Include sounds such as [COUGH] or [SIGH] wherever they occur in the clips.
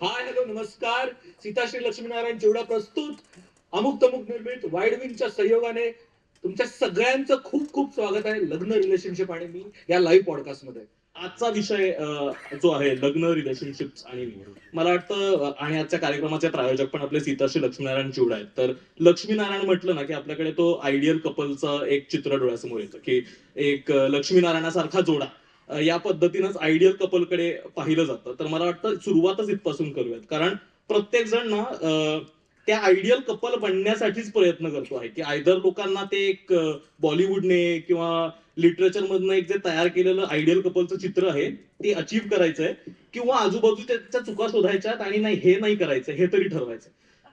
Hi hello नमस्कार. सीताश्री लक्ष्मीनारायण चिवडा प्रस्तुत अमुक तमुक निर्मित वाईड विंगच्या सहयोगाने तुमच्या सगळ्यांचं खूप खूप स्वागत आहे. लग्न रिलेशनशिप आणि मी या लाईव्ह पॉडकास्टमध्ये. आजचा विषय जो आहे लग्न रिलेशनशिप आणि मला वाटतं आणि आजच्या कार्यक्रमाचे प्रायोजक पण आपले सीताश्री लक्ष्मीनारायण चिवडा आहेत. तर लक्ष्मीनारायण म्हटलं ना की आपल्याकडे तो आयडियल कपलचं एक चित्र डोळ्यासमोर येतं की एक लक्ष्मीनारायणासारखा जोडा. या पद्धतीनंच आयडियल कपलकडे पाहिलं जातं. तर मला वाटतं सुरुवातच इथपासून करूयात. कारण प्रत्येक जण ना त्या आयडियल कपल बनण्यासाठीच प्रयत्न करतो आहे. की आयदर लोकांना ते एक बॉलिवूडने किंवा लिटरेचर मधनं एक जे तयार केलेलं आयडियल कपलचं चित्र आहे ते अचीव्ह करायचंय. किंवा आजूबाजूच्या चुका शोधायच्यात आणि नाही हे नाही करायचं हे तरी ठरवायचं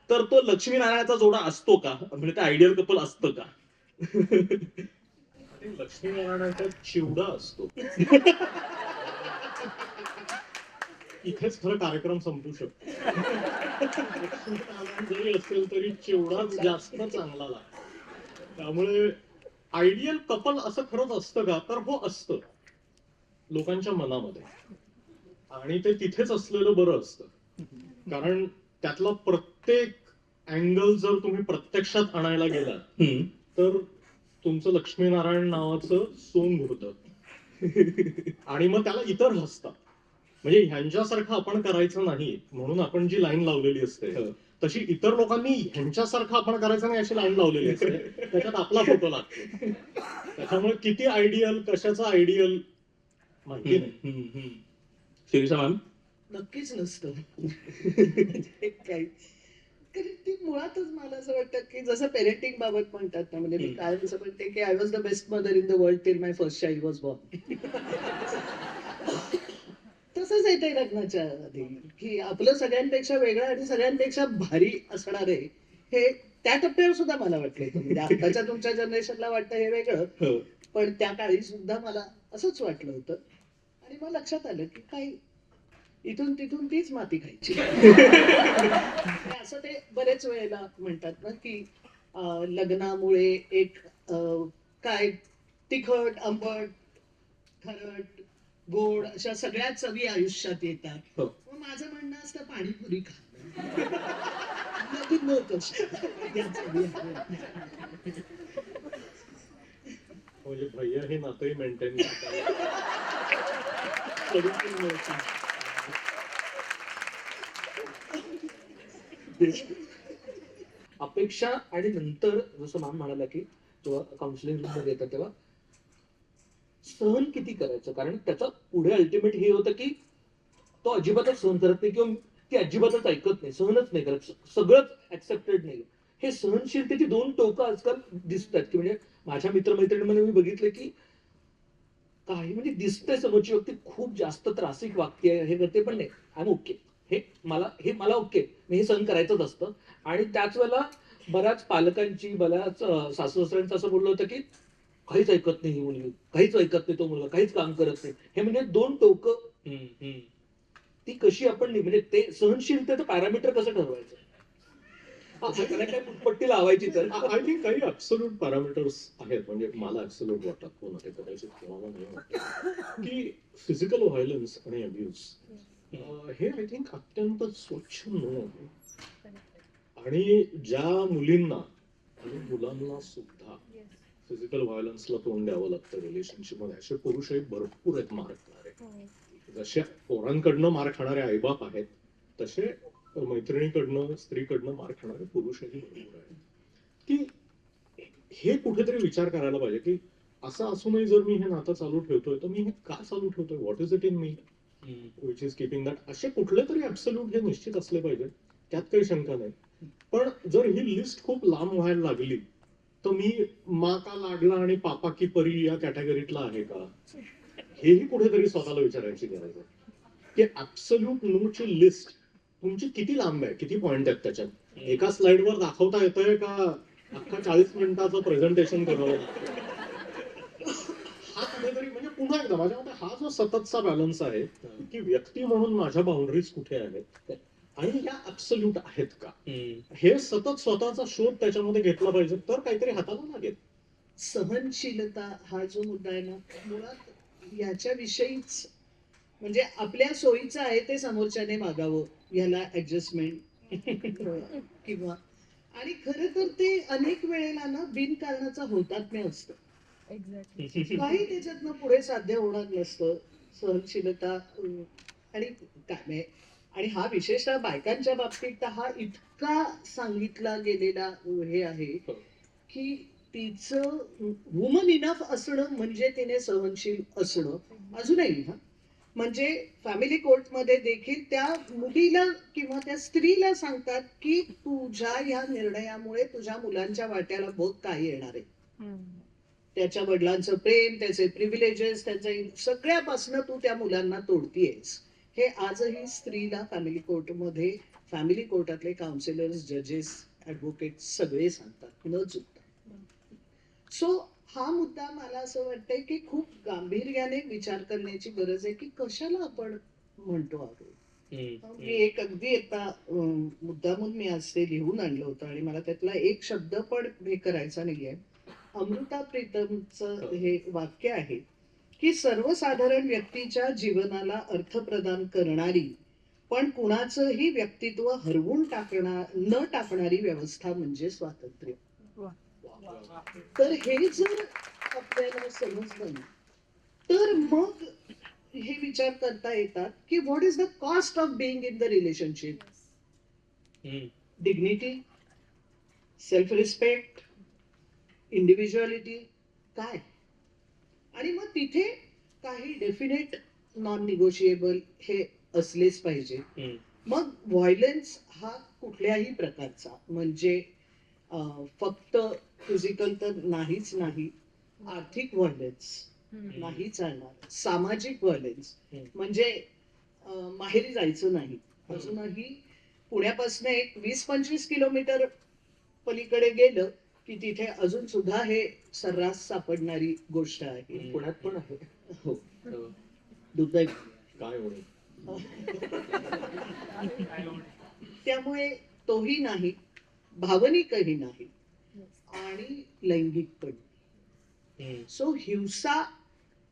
तर तो लक्ष्मीनारायणाचा जोडा असतो का? म्हणजे ते आयडियल कपल असतं का? [LAUGHS] लक्ष्मीनारायणाचा चिवडा असतो. इथेच खरं कार्यक्रम संपू शकतो. लक्ष्मीनारायण जरी असेल तरी चिवडाच जास्त चांगला लागतो. त्यामुळे आयडियल कपल असं खरंच असतं का? तर हो असतं. लोकांच्या मनामध्ये. आणि ते तिथेच असलेलं बरं असतं. कारण त्यातला प्रत्येक अँगल जर तुम्ही प्रत्यक्षात आणायला गेलात हम्म. तर तुमचं लक्ष्मीनारायण नावाचं सोंग होत. आणि मग त्याला इतर हसतात. म्हणजे ह्यांच्यासारखं आपण करायचं नाही म्हणून आपण जी लाईन लावलेली असते हो. तशी इतर लोकांनी ह्यांच्यासारखं आपण करायचं नाही अशी लाईन लावलेली असते. त्याच्यात आपला फोटो लागतो. त्याच्यामुळे किती आयडियल कशाचं आयडियल माहिती नाही. शिरीषा मॅम? नक्कीच नसतं. [LAUGHS] [LAUGHS] ती मुळातच मला असं वाटतं की जसं पेरेंटिंग बाबत म्हणतात ना म्हणजे मी. काय असं म्हणते की I was the best mother in the world till my first child was born तसंच आहे ते लग्नाच्या आधी की आपलं सगळ्यांपेक्षा वेगळं आणि सगळ्यांपेक्षा भारी असणार आहे हे त्या टप्प्यावर सुद्धा मला वाटलं म्हणजे आताच्या तुमच्या जनरेशनला वाटतं हे वेगळं हो. पण त्या काळी सुद्धा मला असंच वाटलं होतं आणि मग लक्षात आलं की काही इथून तिथून तीच माती खायची. [LAUGHS] असं ते बरेच वेळेला म्हणतात ना की लग्नामुळे एक अं, काय तिखट आंबट खरट गोड अशा सगळ्या चवी आयुष्यात येतात. हो. मग माझं म्हणणं असतं पाणीपुरी खा. म्हणजे भैया हे नातंही मेंटेन अपेक्षा आणि नंतर जसं मॅम म्हणाला की जेव्हा काउन्सिलिंगमध्ये येतात तेव्हा सहन किती करायचं? कारण त्याचं पुढे अल्टिमेट हे होतं की तो अजिबातच सहन करत नाही किंवा ती अजिबातच ऐकत नाही सहनच नाही करत सगळंच ऍक्सेप्टेड नाही हे सहनशीलतेची दोन टोकं आजकाल दिसतात की म्हणजे माझ्या मित्रमैत्रिणीमध्ये मी बघितलं की काही म्हणजे दिसतंय समोरची व्यक्ती खूप जास्त त्रासिक वागते हे करते पण नाही. आय ओके हे मला हे मला ओके. मी हे सहन करायचंच असतं. आणि त्याच वेळेला बऱ्याच पालकांची बऱ्याच सासू सासऱ्यांचं असं बोललं होतं की काहीच ऐकत नाही ही मुलगी. काहीच ऐकत नाही तो मुलगा. काहीच काम करत नाही. हे म्हणजे दोन टोकं. ती कशी आपण नि- म्हणजे ते सहनशीलतेचं पॅरामीटर कसं ठरवायचं? असं त्याला [LAUGHS] काय पुटपट्टी लावायची तर? थिंक काही ऍब्सोल्यूट पॅरामीटर्स आहेत. म्हणजे मला ऍब्सोल्यूट वाटतात कोण आहे कदाचित [LAUGHS] की फिजिकल व्हायलन्स आणि अब्युज हे आय थिंक अत्यंत स्वच्छ न आहे आणि ज्या मुलींना आणि मुलांना सुद्धा फिजिकल व्हायलन्सला तोंड द्यावं लागतं रिलेशनशिपमध्ये असे पुरुषही भरपूर आहेत मार खाणारे. जसे पोरांकडनं मार खाणारे आईबाप आहेत तसे मैत्रिणीकडनं स्त्रीकडनं मार खाणारे पुरुषही भरपूर आहेत. की हे कुठेतरी विचार करायला पाहिजे की असं असूनही जर मी हे नातं चालू ठेवतोय तर मी हे का चालू ठेवतोय? What is it in me. Which is keeping that असे कुठले तरी ऍब्सल्यूट हे निश्चित असले पाहिजे. त्यात काही शंका नाही. पण जर ही लिस्ट खूप लांब व्हायला लागली तर मी मा का लाडला आणि पापा की परी या कॅटेगरीतला आहे का? हेही कुठेतरी स्वतःला विचारायची गरज आहे. की ऍब्सोल्यूट नो ची लिस्ट तुमची किती लांब आहे? किती पॉइंट आहेत त्याच्यात? एका स्लाइडवर दाखवता येतंय का? अख्खा चाळीस मिनिटाचं प्रेझेंटेशन करावं? हा कुठेतरी म्हणजे पुन्हा एकदा माझ्या मते हा जो सततचा बॅलन्स आहे की व्यक्ती म्हणून माझ्या बाउंड्रीज कुठे आहेत? आणि या ऍब्सोल्यूट आहेत का? हम्म. हे सतत स्वतःचा शोध त्याच्यामध्ये घेतला पाहिजे तर काहीतरी हाताला लागेल. सहनशीलता हा जो मुद्दा आहे ना मुळात याच्याविषयीच म्हणजे आपल्या सोयीचं आहे ते समोरच्याने मागावं ह्याला ऍडजस्टमेंट किंवा आणि खरं तर ते अनेक वेळेला ना बिनकारणाचं होतात्म्य असतं. [LAUGHS] काही त्याच्यातनं पुढे साध्य होणार नसतं. सहनशीलता आणि काय म्हणजे- आणि हा विशेषतः बायकांच्या बाबतीत तर हा इतका सांगितला गेलेला हे आहे की तिचं वुमन इनफ असणं म्हणजे तिने सहनशील असणं. अजूनही हा. म्हणजे फॅमिली कोर्टमध्ये देखील त्या मुलीला किंवा त्या स्त्रीला सांगतात की तुझ्या ह्या निर्णयामुळे तुझ्या मुलांच्या वाट्याला भोग काय येणार आहे. त्याच्या वडिलांचं प्रेम त्याचे प्रिव्हिलेजेस त्याचे सगळ्यापासनं तू त्या मुलांना तोडतीयस. हे आजही स्त्रीला फॅमिली कोर्टमध्ये फॅमिली कोर्टातले काउन्सिलर्स जजेस ऍडव्होकेट सगळे सांगतात. न चुकता. सो हा मुद्दा मला असं वाटतंय की खूप गांभीर्याने विचार करण्याची गरज आहे की कशाला आपण म्हणतो आहोत मी एक अगदी आता अं, मुद्दामून मी आज ते लिहून आणलं होतं आणि मला त्यातला एक शब्द पण हे करायचा नाहीये. अमृता प्रीतमचं हे वाक्य आहे की सर्वसाधारण व्यक्तीच्या जीवनाला अर्थ प्रदान करणारी पण कुणाचंही व्यक्तित्व हरवून टाकणार न टाकणारी व्यवस्था म्हणजे स्वातंत्र्य. तर हे जर आपल्याला समजलं तर मग हे विचार करता येतात की what is the cost of being in the relationship dignity self respect individuality काय? आणि मग तिथे काही डेफिनेट नॉन निगोशिएबल हे असलेच पाहिजे. मग व्हायलन्स हा कुठल्याही प्रकारचा. म्हणजे फक्त फिजिकल तर नाहीच नाही. आर्थिक व्हायलन्स नाही चालणार. सामाजिक व्हायलन्स. म्हणजे माहेरी जायचं नाही. अजूनही पुण्यापासून एक वीस पंचवीस किलोमीटर पलीकडे गेलं की तिथे अजून सुद्धा हे सर्रास सापडणारी गोष्ट आहे. पुण्यात पण आहे. हो. दुर्दैव काय होईल त्यामुळे तोही नाही भावनिकही नाही आणि लैंगिक पण. सो हिंसा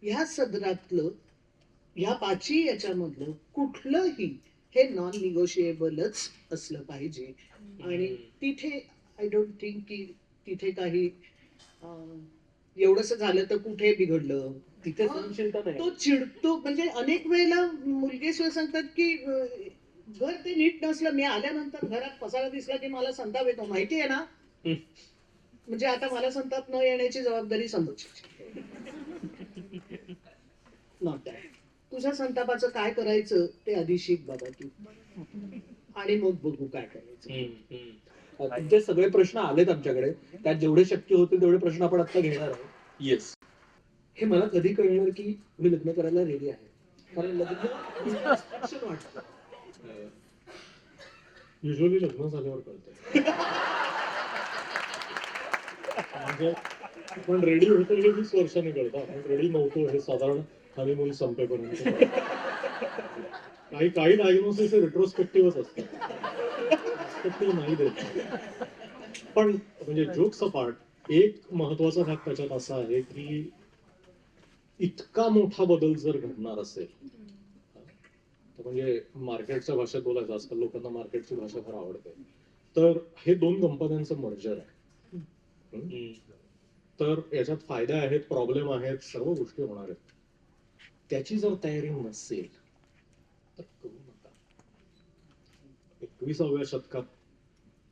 ह्या सदरातलं ह्या पाची याच्यामधलं कुठलंही हे नॉन निगोशिएबलच असलं पाहिजे. आणि तिथे आय डोंट थिंक की तिथे काही एवढस झालं तर कुठे बिघडलं? तिथे तो चिडतो. म्हणजे अनेक वेळेला मुलगे सुद्धा सांगतात की घर ते नीट नसलं मी आल्यानंतर घरात पसारा दिसला की मला संताप येतो. माहिती आहे ना. म्हणजे आता मला संताप न येण्याची जबाबदारी नॉट दॅट तुझ्या संतापाचं काय करायचं ते आधी शिक बाबा तू. आणि मग बघू काय करायचं. तुमचे सगळे प्रश्न आलेत आमच्याकडे. त्यात जेवढे शक्य होतील तेवढे प्रश्न आपण आता घेणार आहोत. येस हे मला कधी कळणार की मी लग्न करायला रेडी आहे? कारण लग्न वाटतं. युजली लग्न झाल्यावर कळतं. म्हणजे आपण रेडी होतो हे वीस वर्षांनी कळतं. आपण रेडी नव्हतो हे साधारण हनीमून संपेपर्यंत काही काही डायग्नोसिस हे रेट्रोस्पेक्टिव्हच असतात Perspective नाही देत. पण म्हणजे जोक्स अपार्ट एक महत्त्वाचा भाग त्याच्यात असा आहे की इतका मोठा बदल जर घडणार असेल तर म्हणजे मार्केटच्या भाषेत बोलायचं आजकाल लोकांना मार्केटची भाषा फार आवडते. तर हे दोन कंपन्यांचं मर्जर आहे. तर याच्यात फायदे आहेत प्रॉब्लेम आहेत सर्व गोष्टी होणार आहेत. त्याची जर तयारी नसेल तर करू नका एकविसाव्या शतकात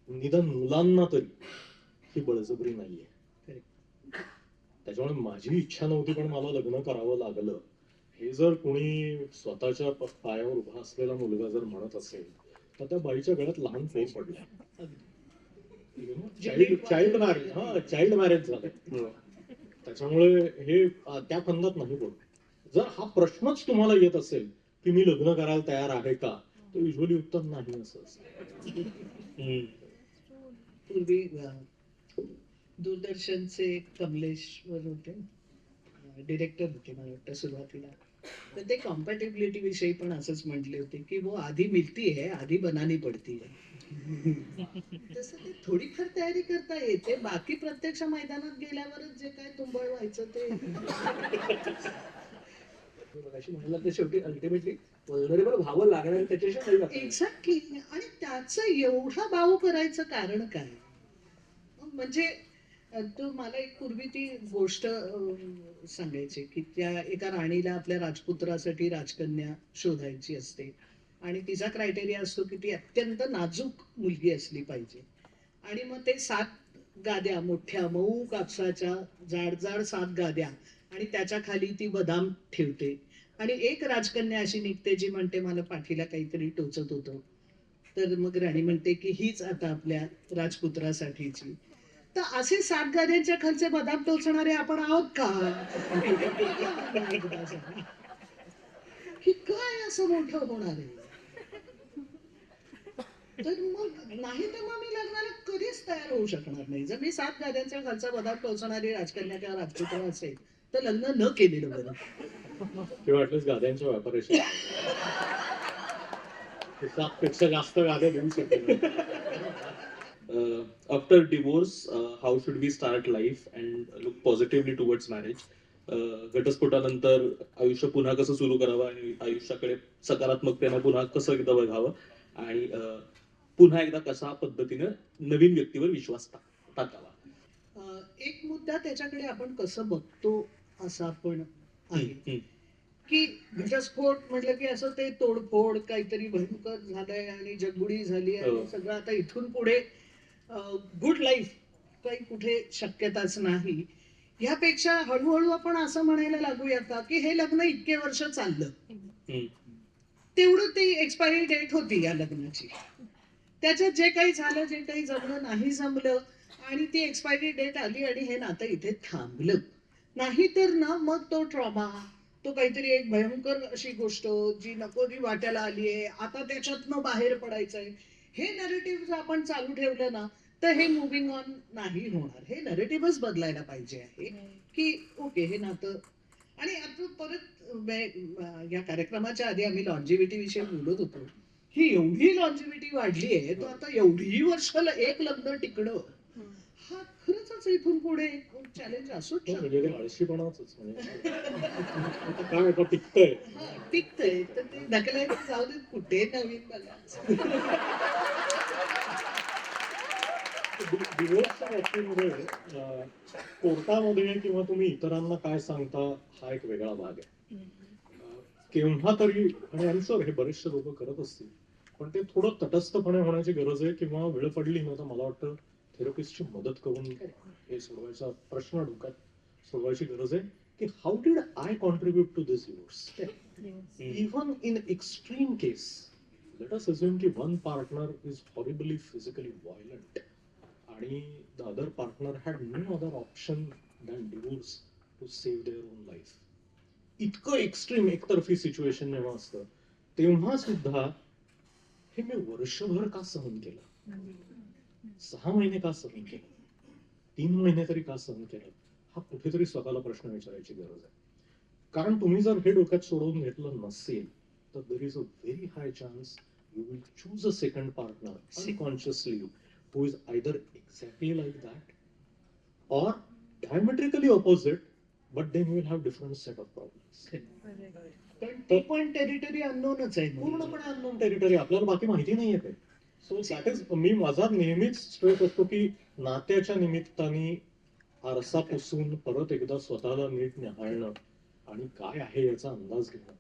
निदान मुलांना तरी ही बळजबरी नाहीये. त्याच्यामुळे माझी इच्छा नव्हती पण मला लग्न करावं लागलं. हे जर कोणी स्वतःच्या पायावर उभा असलेला मुलगा जर म्हणत असेल तर त्या बाईच्या गळ्यात लहान पोर पडलाय चाइल्ड चाइल्ड मॅरेज हा चाइल्ड मॅरेज झालंय त्याच्यामुळे हे त्या फंदात नाही पडत जर हा प्रश्नच तुम्हाला येत असेल की मी लग्न करायला तयार आहे का युजली उत्तर नाही असं पूर्वी दूरदर्शनचे कमलेश्वर होते. डिरेक्टर होते मला वाटतं सुरुवातीला. तर ते कॉम्पॅटेबिलिटी विषयी पण असंच म्हटले होते की वो आधी मिळती है आधी बनानी पडती है. तसं ते थोडीफार तयारी करता येते. बाकी प्रत्यक्ष मैदानात गेल्यावरच जे काय तुंबळ व्हायचं ते. [LAUGHS] अशी म्हणायला ते शेवटी अल्टिमेटली वल्नरेबल व्हावं लागणार त्याच्याशी एक्झॅक्टली आणि त्याचं एवढा भाव करायचं कारण काय? म्हणजे तो मला एक पूर्वी ती गोष्ट सांगायची की त्या एका राणीला आपल्या राजपुत्रासाठी राजकन्या शोधायची असते. आणि तिचा क्रायटेरिया असतो की ती अत्यंत नाजूक मुलगी असली पाहिजे. आणि मग ते सात गाद्या मोठ्या मऊ कापसाच्या जाड जाड सात गाद्या आणि त्याच्याखाली ती बदाम ठेवते. आणि एक राजकन्या अशी निघते जी म्हणते मला पाठीला काहीतरी टोचत होतं. तर मग राणी म्हणते की हीच आता आपल्या राजपुत्रासाठीची. तर असे सात गाद्यांच्या खालचे बदाम टोचणारे आपण आहोत का? की काय असं मोठं होणार आहे? तर मग नाही तर मग मी लग्नाला कधीच तयार होऊ शकणार नाही. जर मी सात गाद्यांच्या खालचा बदाम टोचणारी राजकन्या किंवा राजपुत्र असेल तर लग्न न केलेलं बरं. किंवा ऍटलीस्ट गाद्यांच्या व्यापाराशी. ते सातपेक्षा जास्त गाद्या देऊ divorce, uh, how should we start life and look positively towards marriage? Uh, घटस्फोटानंतर आयुष्य पुन्हा कसं सुरू करावं आणि आयुष्याकडे सकारात्मकतेनं पुन्हा कसं एकदा बघावं? आणि पुन्हा एकदा कशा पद्धतीनं नवीन व्यक्तीवर विश्वास टाक- टाकावा? एक मुद्दा त्याच्याकडे आपण कसं बघतो असा पण आहे की घटस्फोट म्हटलं की असं ते तोडफोड काहीतरी भयंकर झालंय आणि जगबुडी झाली हो. आणि सगळं आता इथून पुढे गुड लाईफ काही कुठे शक्यताच नाही. ह्यापेक्षा हळूहळू आपण असं म्हणायला लागूया का की हे लग्न इतके वर्ष चाललं. तेवढं ती एक्सपायरी डेट होती या लग्नाची. त्याच्यात जे काही झालं जे काही जमलं नाही जमलं आणि ती एक्सपायरी डेट आली आणि हे नातं इथे थांबलं. नाही तर ना मग तो ट्रॉमा तो काहीतरी एक भयंकर अशी गोष्ट जी नको ती वाट्याला आली आहे आता त्याच्यातनं बाहेर पडायचंय. हे नरेटिव्ह जर आपण चालू ठेवलं ना तर हे मुव्हिंग ऑन नाही होणार. हे नरेटिव्हच बदलायला पाहिजे आहे. की ओके हे नातं. आणि आता परत या कार्यक्रमाच्या आधी आम्ही लॉन्जिव्हिटी विषयी बोलत होतो. ही एवढी लॉन्जिव्हिटी वाढली आहे तर आता एवढी वर्ष ल- एक लग्न टिकणं. हा खरंच इथून पुढे. चॅलेंज असूच हो, म्हणजे म्हणजे. आता काय आता टिकतंय. टिकतंय. तर ते ढकलायचं जाऊ दे कुठे नवीन बघा बाबतीमध्ये अं, कोर्टामध्ये किंवा तुम्ही इतरांना काय सांगता हा एक वेगळा भाग आहे. केव्हा तरी आणि शुअर हे बरेचसे लोक करत असतील पण ते थोडं तटस्थपणे होण्याची गरज आहे किंवा वेळ पडली ना तर मला वाटतं थेरपिस्टची मदत करून हे सोडवायचा प्रश्न डोक्यात सोडवायची गरज आहे की how did I contribute to this units even in extreme case let us assume की one partner is horribly physically violent आणि the other partner had no other option than divorce to save their own life इतकं extreme एकतर्फी situation जेव्हा असत तेव्हा सुद्धा हे मी वर्षभर का सहन केलं? सहा महिने का सहन केलं तीन महिने तरी का सहन केलं हा कुठेतरी स्वतःला प्रश्न विचारायची गरज आहे. कारण तुम्ही जर हे डोक्यात सोडवून घेतलं नसेल तर there is a very high chance you will choose a second partner unconsciously who is either exactly like that or diametrically opposite but then you will have different set of problems पण ती पण territory अननोनच आहे. पूर्णपणे unknown territory आपल्याला बाकी माहिती नाहीये ते. सो दॅट इज मी माझा नेहमीच स्ट्रेस असतो की नात्याच्या निमित्ताने आरसा पुसून परत एकदा स्वतःला नीट निहाळणं आणि काय आहे याचा अंदाज घेणं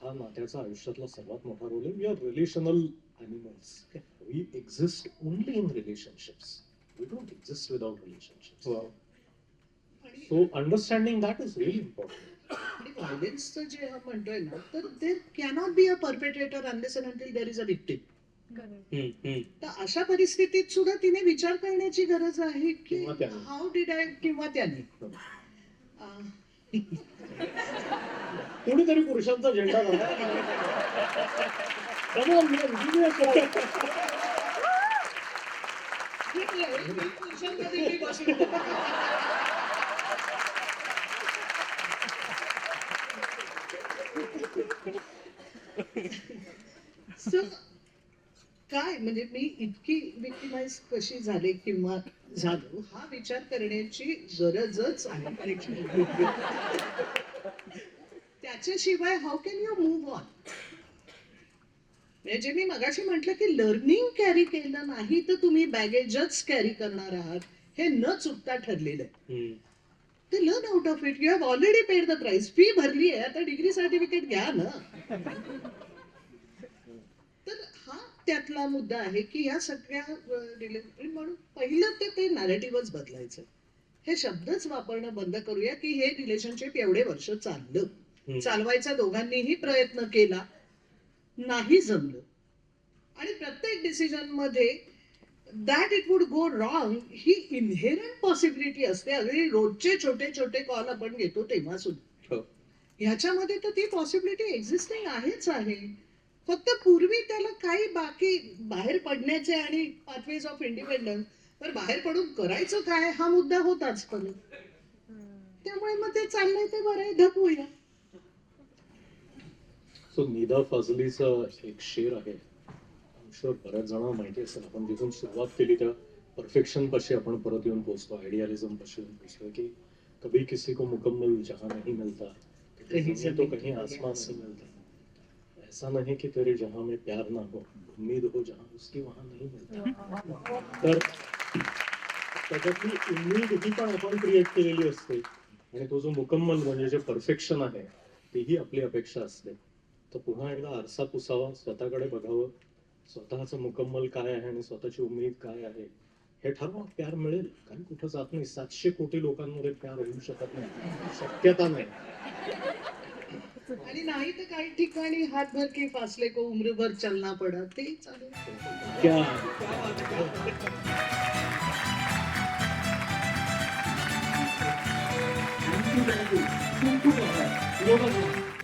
हा नात्याचा आयुष्यातला सर्वात मोठा रोल आहे. We are relational animals we exist only in relationships we don't exist without relationships आणि so understanding that is really important आणि व्हायलन्सचं जे हा म्हणतोय ना तर there cannot be a perpetrator unless until there is a victim. तर अशा परिस्थितीत सुद्धा तिने विचार करण्याची गरज आहे की. हाऊ डिड आय किंवा त्याने. [LAUGHS] कोणीतरी पुरुषांचा झेंडा झाला [LAUGHS] काय? म्हणजे मी इतकी विक्टिमाइज कशी झाले किंवा झालो हा विचार करण्याची गरजच आहे. त्याच्याशिवाय how can you move on म्हणजे मी मगाशी म्हटलं की लर्निंग कॅरी केलं नाही तर तुम्ही बॅगेजच कॅरी करणार आहात. हे न चुकता ठरलेलं आहे. ते learn out of it you have already paid the price fee भरली आहे आता डिग्री सर्टिफिकेट घ्या ना. त्यातला मुद्दा आहे की या सगळ्या डिलिव्हरी म्हणून पहिलं ते ते नॅरेटिव्हच बदलायचं. हे शब्दच वापरणं बंद करूया की हे रिलेशनशिप एवढे वर्ष चाललं. चालवायचा दोघांनीही प्रयत्न केला नाही जमलं. आणि प्रत्येक डिसिजनमध्ये that it would go wrong he inherent possibility असते. अगदी रोजचे छोटे छोटे कॉल आपण घेतो तेव्हा सुद्धा हो. ह्याच्यामध्ये तर ती पॉसिबिलिटी एक्झिस्टिंग आहेच आहे. फक्त पूर्वी त्याला काही बाकी बाहेर पडण्याचे आणि पाथवेज ऑफ इंडिपेंडन्स तर बाहेर पडून करायचं काय हा मुद्दा होताच पण. त्यामुळे मग ते चाललंय ते बरं आहे धपूया सो निदा फजलीचा एक शेर आहे. शुअर बऱ्याच जणांना माहिती असेल आपण जिथून सुरुवात केली त्या परफेक्शन पाशी आपण परत येऊन पोहोचतो आयडियालिझम पाशी येऊन पोहोचतो की कभी किसी को मुकम्मल जहां नहीं मिलता तो कहीं आसमान से मिलता. ऐसा नहीं कि तेरे जहां में प्यार ना हो उम्मीद हो जहां उसकी वहां नहीं मिलता। तर त्याच्यातली उम्मीद ही पण आपण क्रिएट केलेली असते. आणि तो जो मुकम्मल म्हणजे जे परफेक्शन आहे तीही आपली अपेक्षा असते. तर पुन्हा एकदा आरसा पुसावा स्वतःकडे बघावं स्वतःचं मुकम्मल काय आहे आणि स्वतःची उमेद काय आहे हे ठरवा प्यार मिळेल. काही कुठं जात नाही. सातशे कोटी लोकांमध्ये प्यार होऊ शकत नाही. शक्यता नाही. आणि नाही तर काही ठिकाणी हातभर के फासले को उम्रभर चलना पडा. ते चालेल क्या? Thank you,